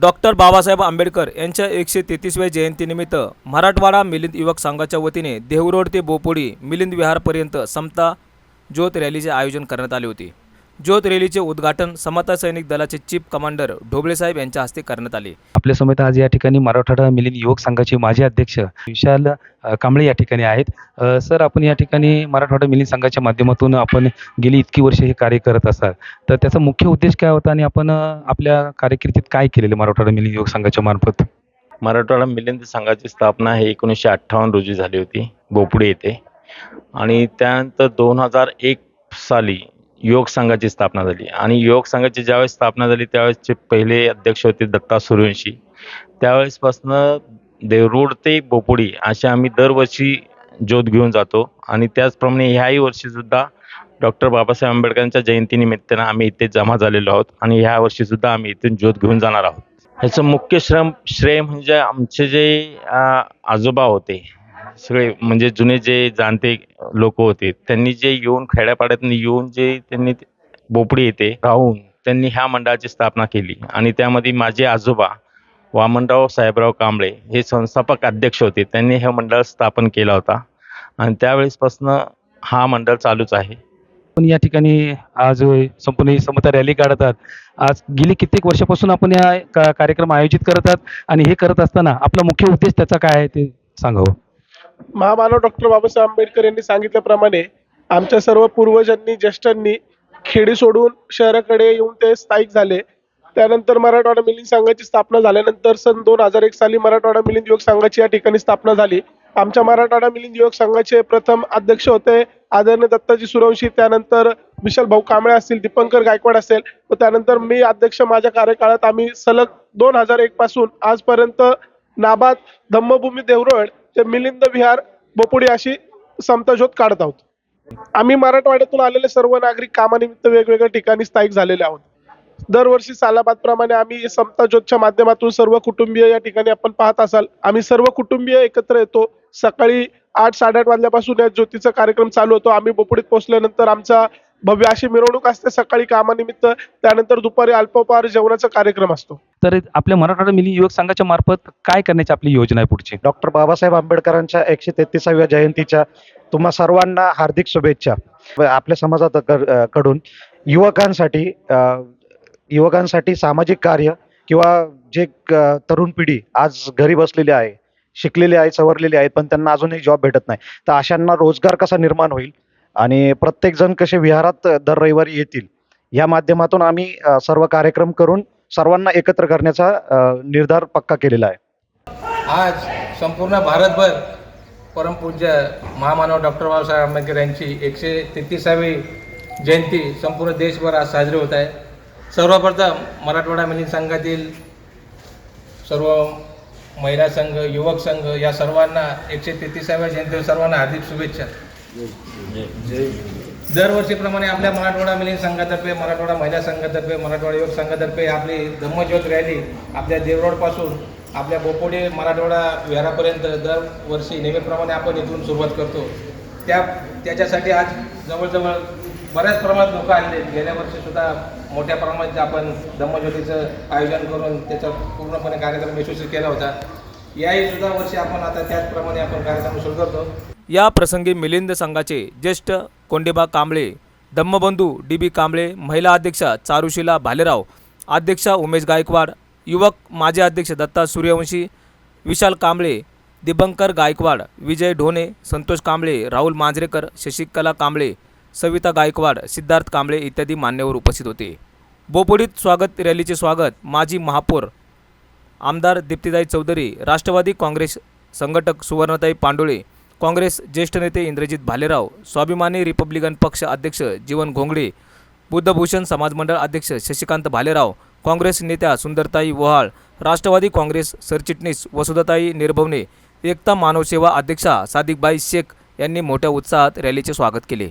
Doctor Babasaheb Ambedkar यांच्या एकशे तेहतीसव्या जयंतीनिमित्त मराठवाडा मिलिंद युवक संघाच्या वतीने देहरोड ते बोपोडी मिलिंद विहारपर्यंत समता ज्योत रॅलीचे आयोजन करण्यात आले होते. ज्योत रॅलीचे उद्घाटन समता सैनिक दलाचे चीफ कमांडर ढोबळेसाहेब यांच्या हस्ते करण्यात आले. आपल्या समेत आज या ठिकाणी मराठवाडा मिलिंद युवक संघाचे माजी अध्यक्ष विशाल कांबळे या ठिकाणी आहेत. सर आपण या ठिकाणी मराठवाडा मिलिंद संघाच्या माध्यमातून आपण गेली इतकी वर्ष हे कार्य करत असाल. तर त्याचा मुख्य उद्देश काय होता आणि आपण आपल्या कारकिर्दीत काय केलेले मराठवाडा मिलिंद युवक संघाच्या मार्फत? मराठवाडा मिलिंद संघाची स्थापना ही एकोणीसशे अठ्ठावन्न रोजी झाली होती बोपुडे येथे. आणि त्यानंतर दोन हजार एक साली योग संघाची स्थापना झाली. आणि योग संघाची ज्यावेळेस स्थापना झाली त्यावेळेसचे पहिले अध्यक्ष होते दत्ता सूर्यवंशी. त्यावेळेसपासनं देवरूड ते बोपुडी असे आम्ही दरवर्षी ज्योत घेऊन जातो. आणि त्याचप्रमाणे ह्याही वर्षीसुद्धा डॉक्टर बाबासाहेब आंबेडकरांच्या जयंतीनिमित्तानं आम्ही इथे जमा झालेलो आहोत. आणि ह्या वर्षीसुद्धा आम्ही इथून ज्योत घेऊन जाणार आहोत. ह्याचं मुख्य श्रम श्रेय म्हणजे आमचे जे आजोबा होते सगळे म्हणजे जुने जे जाणते लोक होते त्यांनी जे येऊन खेड्यापाड्यातून येऊन जे त्यांनी बोपडी येथे राहून त्यांनी ह्या मंडळाची स्थापना केली. आणि त्यामध्ये माझे आजोबा वामनराव साहेबराव कांबळे हे संस्थापक अध्यक्ष होते. त्यांनी हे मंडळ स्थापन केला होता. आणि त्यावेळेसपासून हा मंडळ चालूच आहे. पण या ठिकाणी आज संपूर्ण ही समता रॅली काढतात. आज गेली कित्येक वर्षापासून आपण या का- कार्यक्रम आयोजित करतात आणि हे करत असताना आपला मुख्य उद्देश त्याचा काय आहे ते सांगावं? महामानव डॉक्टर बाबासाहेब आंबेडकर यांनी सांगितल्याप्रमाणे आमच्या सर्व पूर्वजांनी ज्येष्ठांनी खेडी सोडून शहराकडे येऊन ते स्थायिक झाले. त्यानंतर मराठवाडा मिलिंद संघाची स्थापना झाल्यानंतर सन दोन हजार एक साली मराठवाडा मिलिंद युवक संघाची या ठिकाणी स्थापना झाली. आमच्या मराठवाडा मिलिंद युवक संघाचे प्रथम अध्यक्ष होते आदरणीय दत्ताजी सुरवंशी त्यानंतर विशाल भाऊ कांबळे असतील दीपंकर गायकवाड असेल. व त्यानंतर मी अध्यक्ष माझ्या कार्यकाळात आम्ही सलग दोन हजार एक पासून आजपर्यंत नाबाद धम्मभूमी देवरड ते मिलिंद विहार बोपुडी अशी समता ज्योत काढत आहोत. आम्ही मराठवाड्यातून आलेले सर्व नागरिक कामानिमित्त वेगवेगळ्या ठिकाणी स्थायिक झालेले आहोत. दरवर्षी सालाबाद प्रमाणे आम्ही समता ज्योतच्या माध्यमातून सर्व कुटुंबीय या ठिकाणी आपण पाहत असाल. आम्ही सर्व कुटुंबीय एकत्र येतो. सकाळी आठ साडेआठ वाजल्यापासून या ज्योतीचा कार्यक्रम चालू होतो. आम्ही बोपुडीत पोहोचल्यानंतर आमचा भव्य अशी मिरवणूक असते. सकाळी कामानिमित्त त्यानंतर दुपारी अल्पोपहार जेवणाचा कार्यक्रम असतो. तर आपल्या मराठवाडा मिलिंद युवक संघाच्या मार्फत काय करण्याची आपली योजना आहे पुढची? डॉक्टर बाबासाहेब आंबेडकरांच्या एकशे तेहतीसाव्या जयंतीच्या तुम्हा सर्वांना हार्दिक शुभेच्छा. व आपल्या समाजात कडून युवकांसाठी अ, युवकांसाठी सामाजिक कार्य किंवा जे तरुण पिढी आज घरी बसलेली आहे शिकलेली आहे सवरलेली आहेत पण त्यांना अजूनही जॉब भेटत नाही. तर अशांना रोजगार कसा निर्माण होईल? आणि प्रत्येकजण कसे विहारात दर रविवारी येतील या माध्यमातून आम्ही सर्व कार्यक्रम करून सर्वांना एकत्र करण्याचा निर्धार पक्का केलेला आहे. आज संपूर्ण भारतभर परमपूज्य महामानव डॉक्टर बाबासाहेब आंबेडकर यांची एकशे तेहतीसावी जयंती संपूर्ण देशभर आज साजरी होत आहे. सर्वप्रथम मराठवाडा मिलिंद संघातील सर्व महिला संघ युवक संघ या सर्वांना एकशे तेहतीसाव्या जयंतीवर सर्वांना हार्दिक शुभेच्छा. दरवर्षीप्रमाणे आपल्या मराठवाडा मिलिंद संघातर्फे मराठवाडा महिला संघातर्फे मराठवाडा युवक संघातर्फे आपली धम्मज्योत रॅली आपल्या देवरोडपासून आपल्या बोपोडे मराठवाडा विहारापर्यंत दरवर्षी नेहमीप्रमाणे आपण इथून सुरुवात करतो. त्या त्याच्यासाठी आज जवळजवळ बऱ्याच प्रमाणात लोकं आले आहेत. गेल्या वर्षीसुद्धा मोठ्या प्रमाणात आपण धम्मज्योतीचं आयोजन करून त्याचा पूर्णपणे कार्यक्रम यशस्वी केला होता. याही सुद्धा वर्षी आपण आता त्याचप्रमाणे आपण कार्यक्रम सुरू करतो. या प्रसंगी मिलिंद संघाचे ज्येष्ठ कोंडेबा कांबळे धम्मबंधू डी बी कांबळे महिला अध्यक्षा चारुशिला भालेराव अध्यक्षा उमेश गायकवाड युवक माजी अध्यक्ष दत्ता सूर्यवंशी विशाल कांबळे दिबंकर गायकवाड विजय ढोणे संतोष कांबळे राहुल मांजरेकर शशिकला कांबळे सविता गायकवाड सिद्धार्थ कांबळे इत्यादी मान्यवर उपस्थित होते. बोपोडीत स्वागत रॅलीचे स्वागत माजी महापौर आमदार दीप्तिताई चौधरी राष्ट्रवादी काँग्रेस संघटक सुवर्णताई पांडुळे काँग्रेस ज्येष्ठ नेते इंद्रजित भालेराव स्वाभिमानी रिपब्लिकन पक्ष अध्यक्ष जीवन घोंगडे बुद्धभूषण समाज मंडळ अध्यक्ष शशिकांत भालेराव काँग्रेस नेत्या सुंदरताई वहाळ राष्ट्रवादी काँग्रेस सरचिटणीस वसुधाताई निर्भवने एकता मानवसेवा अध्यक्षा सादिकबाई शेख यांनी मोठ्या उत्साहात रॅलीचे स्वागत केले.